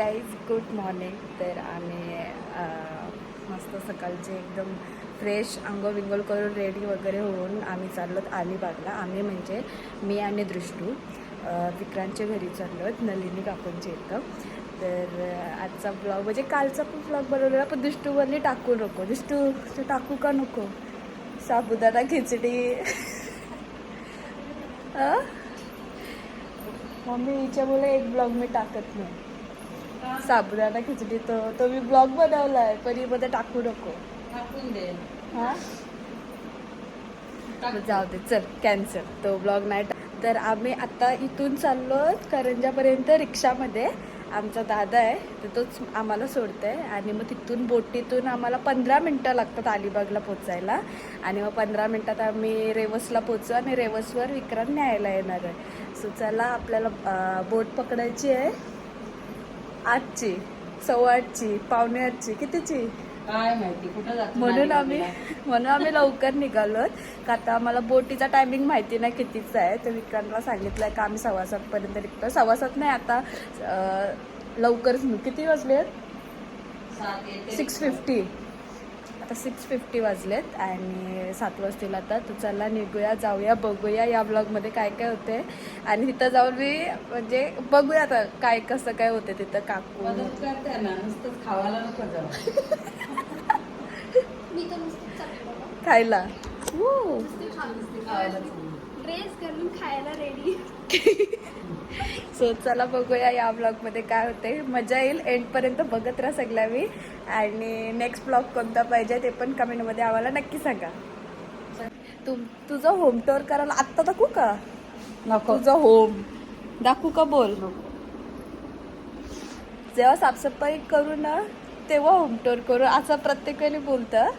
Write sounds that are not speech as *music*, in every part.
Guys good morning तर आम्ही मस्त सकाळचे एकदम फ्रेश आंघोळ करून रेडी वगैरे होऊन आम्ही चाललो अलिबागला. आम्ही म्हणजे मी आणि दृष्टू विक्रांतच्या घरी चाललो नलिनी काकूंच्या इथं. तर आजचा ब्लॉग म्हणजे कालचा पण ब्लॉग बनवलेला पण दृष्टूवरली टाकू नको. दृष्टू टाकू का नको? साबुदाणा खिचडी. *laughs* मम्मी हिच्यामुळे एक ब्लॉग मी टाकत नाही. साबुदाणा खिचडी तो तो मी ब्लॉग बनवलाय पण मध्ये टाकू नको. टाकून दे. हा? जाऊ दे चल कॅन्सल तो ब्लॉग नाही तर आम्ही आता इथून चाललो करंजापर्यंत रिक्षामध्ये. आमचा दादा आहे तर तोच आम्हाला सोडतोय. आणि मग तिथून बोटीतून आम्हाला पंधरा मिनटं लागतात अलिबागला पोचायला. आणि मग पंधरा मिनटात आम्ही रेवसला पोचू आणि रेवसवर विक्रांत न्यायला येणार आहे. सो चला आपल्याला बोट पकडायची आहे. आठची सव्वा आठची पावणे आठची कितीची? काय माहिती कुठं जातो? म्हणून आम्ही *laughs* म्हणून आम्ही लवकर निघालो का आता आम्हाला बोटीचा टायमिंग माहिती नाही कितीचा आहे. तर विक्रांतला सांगितलं का आम्ही सव्वा सातपर्यंत निघतो. सव्वा सात नाही आता अं, लवकरच निघू. किती वाजले सिक्स फिफ्टी. आता सिक्स फिफ्टी वाजलेत आणि सात वाजतील आता. तर चला निघूया जाऊया बघूया या ब्लॉगमध्ये काय काय होते. आणि तिथं जाऊन मी म्हणजे बघूया आता काय कसं काय होते तिथं काकू. मदत करते ना नुसतंच खावायला नको जाऊ. मी तर नुसतं चालले बाबा खायला. ड्रेस घालून खायला रेडी *laughs* सो चला बघूया या ब्लॉगमध्ये काय होते मजा येईल. एंडपर्यंत बघत राहा सगळ्या मी. आणि नेक्स्ट ब्लॉग कोणता पाहिजे ते पण कमेंटमध्ये आम्हाला नक्की सांगा. तुम तुझं होम टूर करायला आत्ता दाखवू का? नको. तुझं होम दाखवू का बोल. जेव्हा साफसफाई करू ना तेव्हा होम टूर करू. असं प्रत्येक वेळी बोलतं.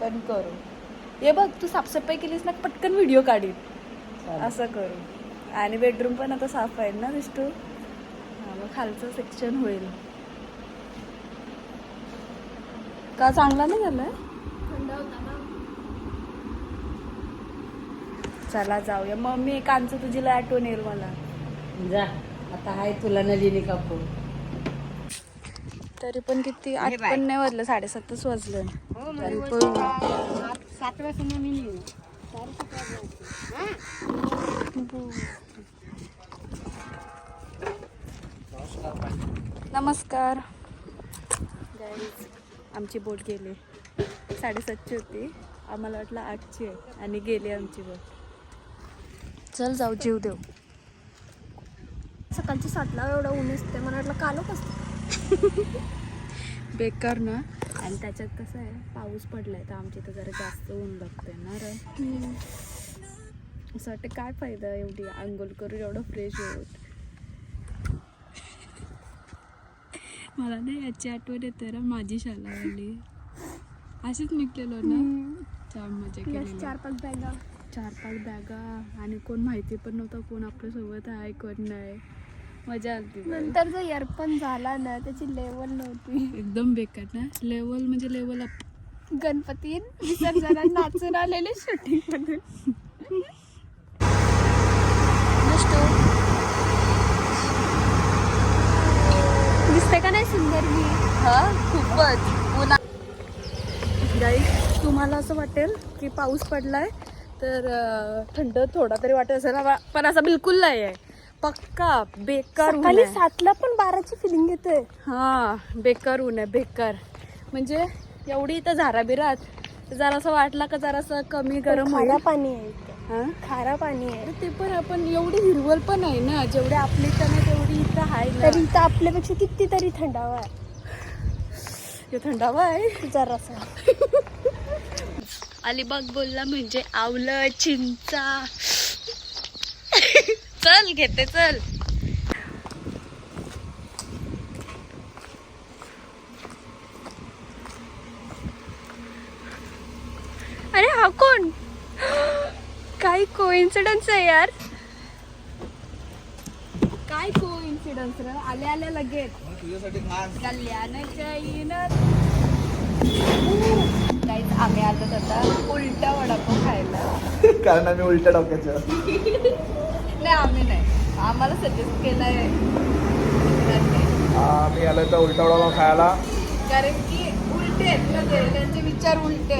पण करू. हे बघ तू साफसफाई केलीस ना पटकन व्हिडिओ काढीन. असं करू. आणि बेडरूम पण आता साफ आहे ना विष्णू हा मग खालचं सेक्शन होईल. का चांगला नाही झालाय? थंड होता ना. चला जाऊया. मम्मी कांचं तुझी लय आठवण येईल मला. जा. आता आहे तुला नलिनी काकू. तरी पण किती आठ. पण नाही वाजलं साडेसातच वाजलं. तरी पण सात वाजता मी नमस्कार. आमची बोट गेली. साडेसातची होती. आम्हाला वाटलं आठची आहे आणि गेली आमची बोट. चल जाऊ जीव देऊ. सकाळची सातला एवढा ऊन असते मला वाटलं कालो कसं *laughs* बेकार ना. आणि त्याच्यात कसं आहे पाऊस पडलाय तर आमच्या इथं जरा जास्त ऊन लागतंय ना रे. असं वाटतं काय फायदा एवढी आंघोळ करून एवढं फ्रेश होत मला ना याची आठवण येते ना माझी शाळावाली अशीच निघलेलो ना. जाम मजा केली चार पाच बॅगा? चार पाच बॅगा. आणि कोण माहिती पण नव्हतं कोण आपल्यासोबत आहे कोण नाही. मजा आली नंतर जो इयर पण झाला ना त्याची लेवल नव्हती. एकदम बेकार ना. लेवल म्हणजे लेवल अप गणपती. विसर्जनात नाचून आलेले शूटिंग दिसते का नाही सुंदर मी? हा खूपच. उन्हा तुम्हाला असं वाटेल की पाऊस पडलाय तर थंड थोडा तरी वाटत असेल. पण असं बिलकुल नाही आहे पक्का बेकार आहे. सातला पण बाराची फिलिंग येते हा बेकार ऊन आहे बेकार. म्हणजे एवढी इथं झारा बिरात जरा असं वाटला का जरासं कमी गरम पाणी आहे. हा? खारा पाणी आहे. तर ते पण आपण एवढी हिरवल पण आहे ना जेवढी आपली नाही तेवढी इथं आहे ना. तरी इथं आपल्यापेक्षा कितीतरी थंडावा आहे. थंडावा आहे. जरासा. अलिबाग बोलला म्हणजे आवलं चिंचा. चल घेते चल अरे हा कोण कोइन्सिडन्स आहे यार. काय कोइन्सिडन्स रे? आल्या आल्या लगेच. काहीच आम्ही आलो आता उलटा वडापाव खायला. कारण आम्ही उलट्या डोक्याच्या. *laughs* नाही आम्ही नाही. आम्हाला सजेस्ट केलाय. आम्ही आलोय तर उलटा वडापाव खायला. कारण की आहेत त्यांचे विचार उलटे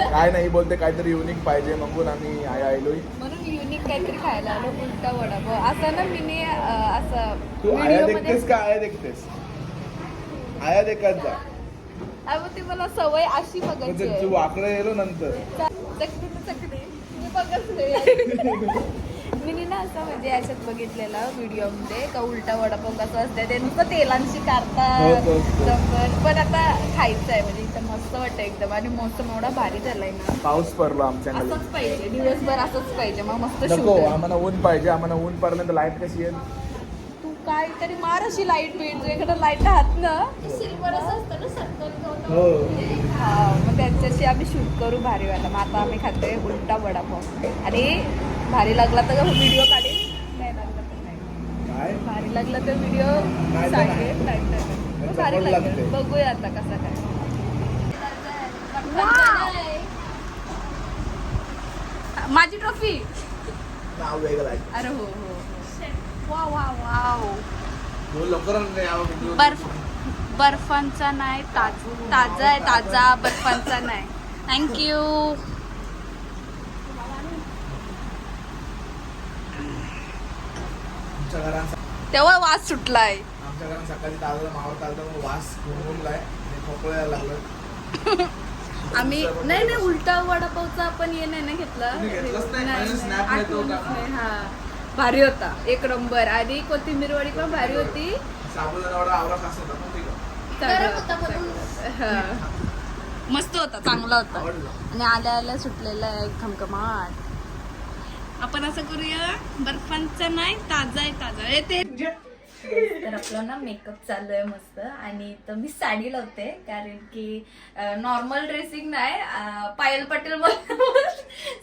काय नाही बोलते काहीतरी युनिक पाहिजे म्हणून आम्ही आय आलोय. म्हणून युनिक काहीतरी खायला आलो उलटा वडापाव असं ना मी असं तू आया देखतेस का? आया देखतेस? आया देखत जा. ते मला सवय अशी बघायची म्हणजे तू वाकडं गेलो नंतर. चकली तर चकली. मी बघत नाही. *laughs* मी ना असं म्हणजे याच्यात बघितलेला व्हिडिओमध्ये का उलटा वडापाव कसा असते ते नुसतं तेलांशी काढतात. नंबर पण आता खायचं आहे म्हणजे इथं मस्त वाटतं एकदम. आणि मोसम एवढा भारी झालाय ना. पाऊस पडलो आमच्याकडे. असंच पाहिजे दिवसभर असंच पाहिजे. मग मस्त नको शूट आम्हाला ऊन पाहिजे आम्हाला ऊन पडल्यानंतर लाइट कशी येईल? तू काय तरी मार अशी लाइट बीट तुझ्याकडे लाइट राहत ना. सिल्वर असं असतं ना सर्कल हो. हा मग त्यांच्याशी आम्ही शूट करू भारीवाला. मग आता आम्ही खातोय उलटा वडापाव. आणि भारी लागला तर व्हिडिओ काढेल नाही लागला तर नाही. काय? भारी लागला तर व्हिडिओ सांगेल नाही. भारी लागेल. बघूया आता कसा काय. माझी ट्रॉफी. नाव वेगळं आहे. अरे हो हो. वा वा वाव बर्फ बर्फांचा नाही ताज ताजा आहे ताजा बर्फांचा नाही. थँक्यू आमच्या घरात तेव्हा वास सुटलाय. आमच्या घरात सकाळी मावर वास खोकळायला लागलं *laughs* आम्ही नाही नाही उलटा वडापावचा आपण ये नाही ना घेतला? हा. भारी होता एक नंबर. आणि कोथिंबीर वडी पण भारी होती. साबुदाणा वडा आवरा खास होता पण ठीक आहे. गरम होता म्हणून. हा. मस्त होता चांगला होता. आणि आल्या आल्या सुटलेला आहे खमखमाट. आपण असं करूया बर्फांचा नाही ताजा आहे ताजा आहे. ते तर आपलं ना मेकअप चालू आहे मस्त. आणि तर मी साडी लावते कारण की नॉर्मल ड्रेसिंग नाही पायल पटेल मला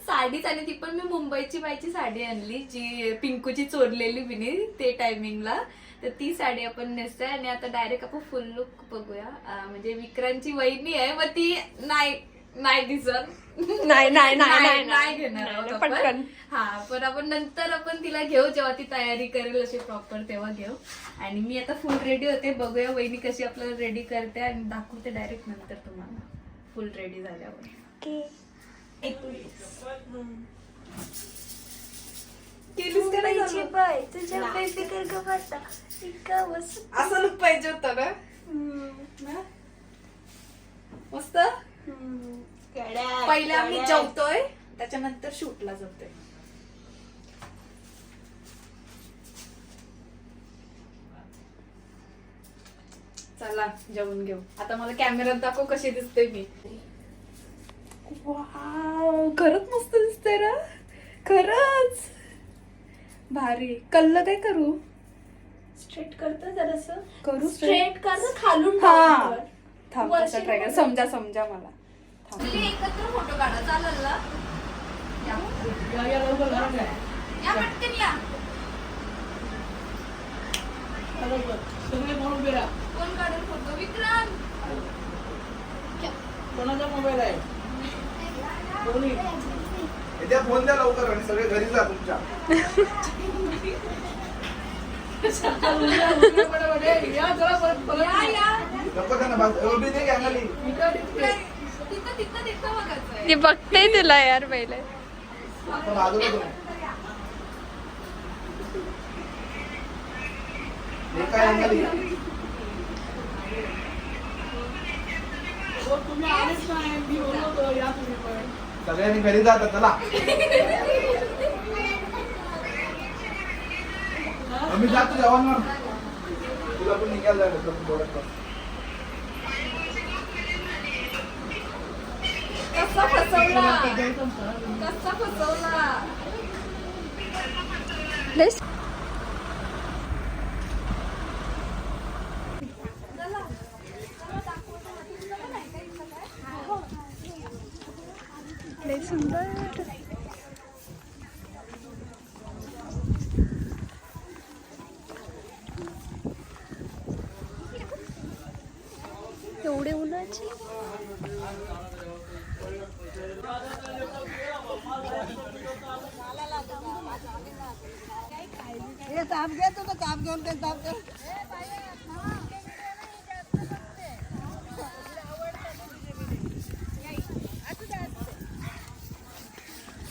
साडीच आणि ती पण मी मुंबईची बायची साडी आणली जी पिंकूची चोरलेली बिनी ते टायमिंगला तर ती साडी आपण नेसतोय आणि आता डायरेक्ट आपण फुल लुक बघूया. म्हणजे विक्रांतची वहिनी आहे मग ती नाही नाही दिसत. नाही नाही नाही नाही घेणार आहोत आपण. हा पण आपण नंतर आपण तिला घेऊ जेव्हा ती तयारी करेल अशी प्रॉपर तेव्हा घेऊ. आणि मी आता फुल रेडी होते. बघूया वहिनी कशी आपल्याला रेडी करते आणि दाखवते डायरेक्ट नंतर तुम्हाला. फुल रेडी झाल्यावर. केलीस का नाही झालं? असं look पाहिजे होतं ना? ना? मस्त? पहिले आम्ही जेवतोय त्याच्यानंतर शूटला जातोय चला जेवून घेऊ. आता मला कॅमेऱ्यात दाखव कशी दिसते मी. वाव खरंच मस्त दिसते ना? खरंच. भारी. कल्ल काय करू? स्ट्रेट करतो जरास. करू स्ट्रेट कर खालून हा. थांब वरती कसा ट्राय कर नको. समजा समजा मला. थांब. एकत्र फोटो काढा चालेल ना? या. या या. कोण काढेल फोटो? विक्रांत. इथे फोन द्या लवकर आणि सगळे घरी जा तुमच्या. *laughs* ती बघते तुला यार पहिले. सगळ्यांनी घरी जातात चला. आम्ही जातो जेवण तुला पण निघायला. कसा फसवला? कसा फसवला? एवढे उन्हाची हे ताप घे तू तर ताप घेऊन ते ताप घे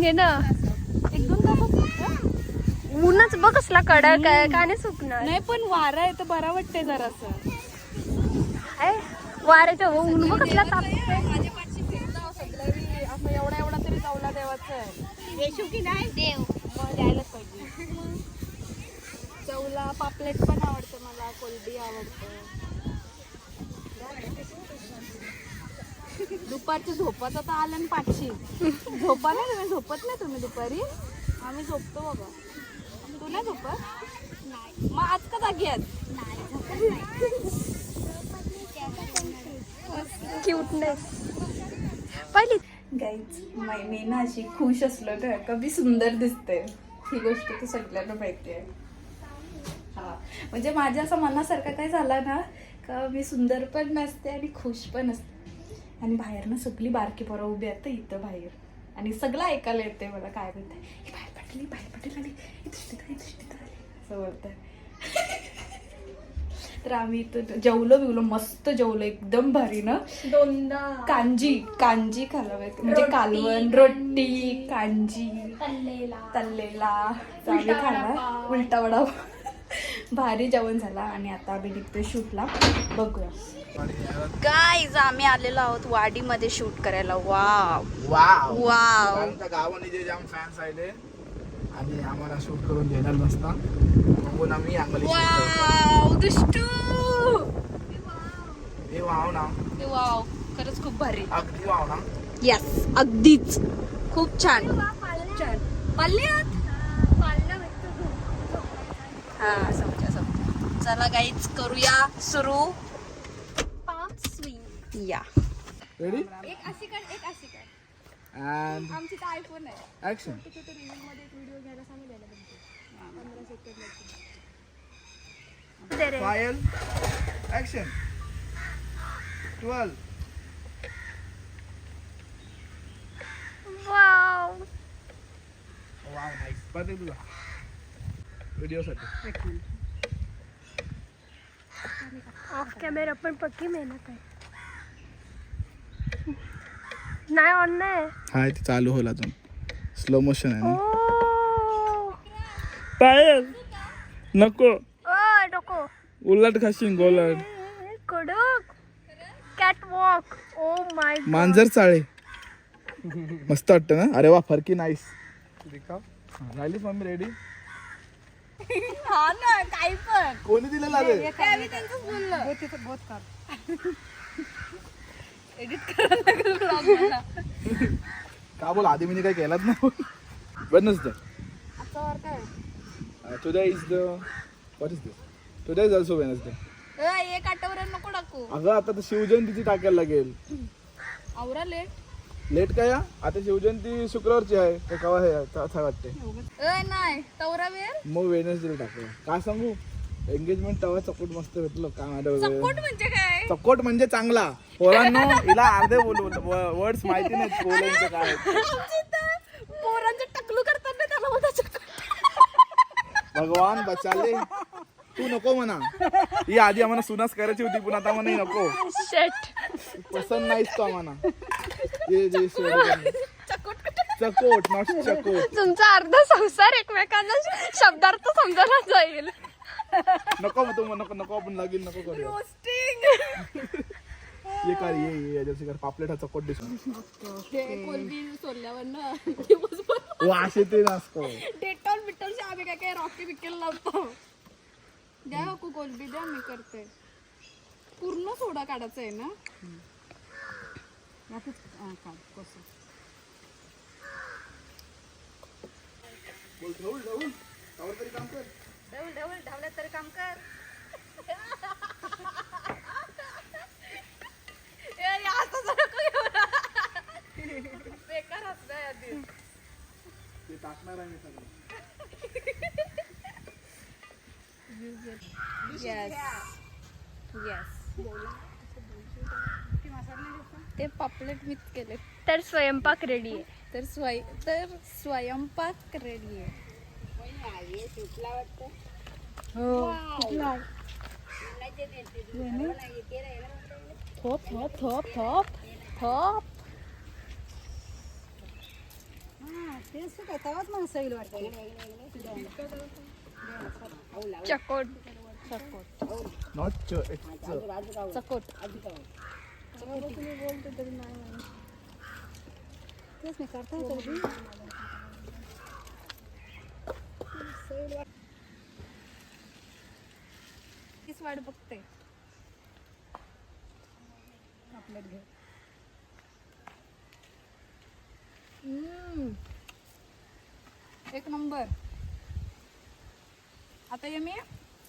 पण घे ना. एक दोन ऊनच बघ कसला कडा काय का नाही सुकणार. नाही पण वारा आहे तर बरा वाटते जरासं? वाऱ्याच्या ऊन बघ कसला ताप एवढा एवढा तरी चावला देवाचं आहे. येशू की नाही देव. मग द्यायलाच पाहिजे. चवला पापलेट पण आवडतं मला कोलबी आवडतं. दुपारची झोपत आता आलं ना पाचशे झोपा नाही तुम्ही? झोपत नाही तुम्ही दुपारी? आम्ही झोपतो बाबा. तू नाही झोपत? मग आज का जागी आहेत? नाही. पहिली? गाईच मी ना अशी खुश असलो ना कमी सुंदर दिसते. ही गोष्ट तर सगळ्यांना माहिती आहे. हा. म्हणजे माझ्या असं मनासारखं काय झालं ना का मी सुंदर पण नसते आणि खुश पण असते आणि बाहेर ना सगळी बारकी पोरं उभी आहेत इथं बाहेर. आणि सगळं ऐकायला येते मला काय म्हणते ही बाहेर पडली बाहेर दृष्टीत आली असं बोलतात *laughs* तर आम्ही इथं जेवलो बिवलो मस्त जेवलो एकदम भारी ना दोनदा. कांजी कांजी खाल्लं म्हणजे कालवण रोटी कांजी. तल्लेला. तल्लेला. आम्ही उलटा वडा भारी जेवण झाला आणि आता आम्ही निघतोय शूटला. बघूया. गाईज आम्ही आलेलो आहोत वाडीमध्ये शूट करायला. Wow wow wow. गावाने जे जाम फॅन्स आहेत आणि आम्हाला शूट करून देणार नसता बघून आम्ही अंगली वाव दुष्टू! हे वाव ना. वाव खरंच खूप भारी. अगदी वाव ना. यस अगदीच. खूप छान. छान. पाल्यात हा चला गाईच करूया सुरू. पाच स्विंग या रेडी एक अशी कर एक अशी कर. अँड आमची तर आयफोन आहे. ऍक्शन ते रील मध्ये एक व्हिडिओ घ्यायला सांगितलेला पंधरा second Payal action twelve wow wow nice परत तुझा व्हिडिओसाठी ऑफ कॅमेरा पण पक्की मेहनत आहे. नाही ऑन नाही हाय ते चालू होईल अजून. स्लो मोशन आहे ओ. पायल नको. ओ डोको उलट खाशीन गोलट. कडक. कॅट वॉक ओ माय मांजर चाळे. मस्त वाटतं ना? अरे वा फरकी नाईस राहिलीस मम्मी रेडी हा ना काही पण. कोणी दिलेला रे आम्ही त्यांचंच बोललो एडिट करायला लागेल का बोल आधी मी काही केलाच नाही. वर काय? Today is the what is this today is also Wednesday ए, एक आठवड्यात नको टाकू. अगं आता तर शिवजयंतीची टाकायला लागेल. आवरा लेट लेट काय हा? आता शिवजयंती शुक्रवारची आहे तर केव्हा आहे? असं वाटते ए नाही तवरा वेळ? मग वेनसडे टाकूया. काय सांगू? एंगेजमेंट तेव्हा चकोट मस्त भेटलो काय माझ्या सपोर्ट म्हणजे काय? चकोट म्हणजे चांगला. पोरांनो हिला अर्धे बोलू वर्ड्स माहिती नाहीत पोरांचं काय. पोरांचं टकलू करताना त्याला बोलतात भगवान बचाले. तू नको म्हणा. ही आधी आम्हाला सुनास करायची होती पण आता म्हणा ही नको. शेट पसंत नाहीस तो आम्हाला. *laughs* चकोट. नॉट चकोट. तुमचा अर्धा संसार एकमेकांना शब्दार्थ समजायला जाईल. नको मग तू म्हण, नको नको आपण लगीन नको करू ये कर ये ये याच्याशी कर पापलेट हा चकोट दिसून कोलबी सोडल्यावर ना दिवसभर वास येते ना असतो डेटॉल बिटॉलचे आम्ही काय काय रॉकी बिकेल लावतो. द्या कोलबी द्या मी करते. पूर्ण सोडा काढायचा आहे ना? काढ, कसं. बोल ढवळ ढवळ ढवळ तरी काम कर ढवळ ढवळ ढवळ्यात तरी काम कर ए, या असं जरा नको घेऊ ना. फेक ते टाकणार आहे मी सगळं येस येस ते पापलेट मिक्स केले. तर स्वयंपाक रेडी आहे. तर स्वय तर स्वयंपाक रेडी आहे. थोप थोप थोप थोप थोप. चकोट. नॉट चकोट. तीच वाट बघते हम्म. एक नंबर. आता हे मी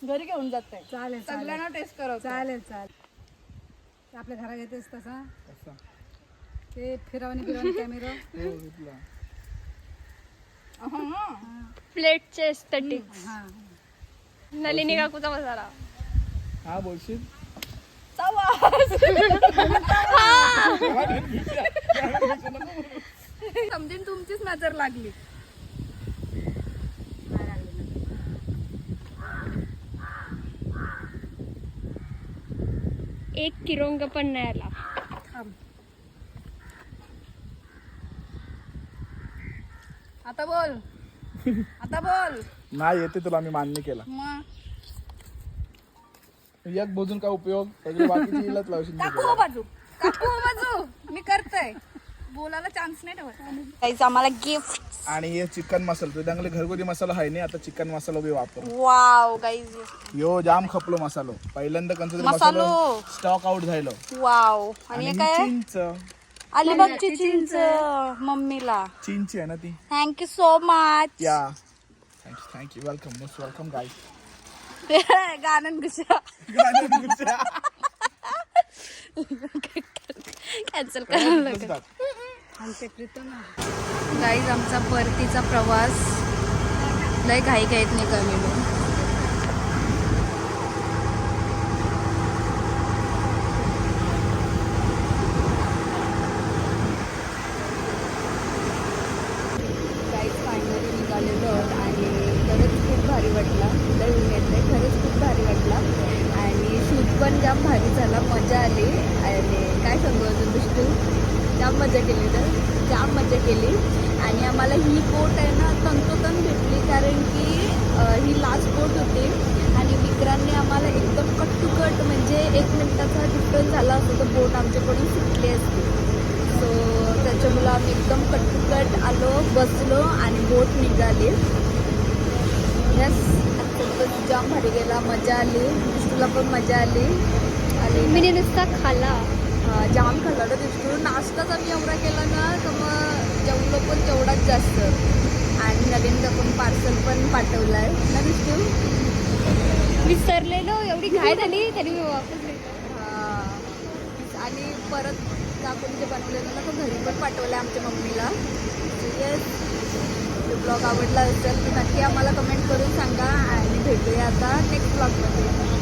घरी घेऊन जाते. चालेल सगळ्यांना टेस्ट करवते. चालेल चालेल. आपल्या घरात येतेच तसा. असा ते फिरवणे फिरवणे कॅमेरा हो घेतला. प्लेटचे एस्थेटिक हा. नलिनी काकूचा मसाला हा बोलशील? समजेन तुमचीच नजर लागली. एक किरोंग पण नाही आला. आता बोल. आता बोल. *laughs* नाही येते तुला मी मान्य केला. मग? एक बोजून काय उपयोग? बाकीची लावशील मी काकू हो बाजू. काकू हो बाजू. मी करतोय. बोलायला चान्स नाही ठेवत. काहीच आम्हाला गिफ्ट आणि हे चिकन मसाला तुझ्या चांगले घरगुती मसाला आहे नाही आता चिकन मसाला बी वापर. वाव गाईज यो जाम खपलो मसालो. पहिल्यांदा कंचा मसालो. मसालो. स्टॉक आउट झालो. वाव आणि हे काय? चिंच. अलिबागची चिंच मम्मीला. चिंची आहे ना ती. थँक्यू सो मच या. Thank you thank you welcome most welcome गाय गाणं गुशा कॅन्सल करायला *laughs* लागेल. गाईज आमचा परतीचा प्रवास लय घाई घाईत निघालेलो गाईज फायनली निघालेलो आहोत आणि खरंच खूप भारी वाटला लय ऊन येते खरंच खूप भारी वाटला आणि शूट पण जाम भारी झाला मजा आली आणि काय सांगू अजून दुष्टू जाम मजा केली तर जाम मजा केली आणि आम्हाला ही बोट आहे ना तंतोतंत भेटली कारण की अं, ही लास्ट बोट होती आणि विक्रांनी आम्हाला एकदम कट टू कट म्हणजे एक मिनिटाचा डिफरन्स झाला असतो तर बोट आमच्याकडून सुटली असती सो त्याच्यामुळं आम्ही एकदम कट टू कट आलो बसलो आणि बोट निघाली. यस जाम भारी गेला मजा आली. विष्णूला पण मजा आली. आणि मी नुसता खाला. जाम खाल्ला होता विष्णू नाश्ताच आम्ही एवढा केला ना तर मग जेवलो पण तेवढाच जास्त. आणि नवीन पण पार्सल पण पाठवलं आहे ना विष्णू विसरलेलो एवढी घाय झाली तरी मी वापस. आणि परत काकून जे बनवलेलं ना तो घरी पण पाठवलं आमच्या मम्मीला. येस ब्लॉग आवडला असेल तर नक्की आम्हाला कमेंट करून सांगा आणि भेटूया आता नेक्स्ट ब्लॉगमध्ये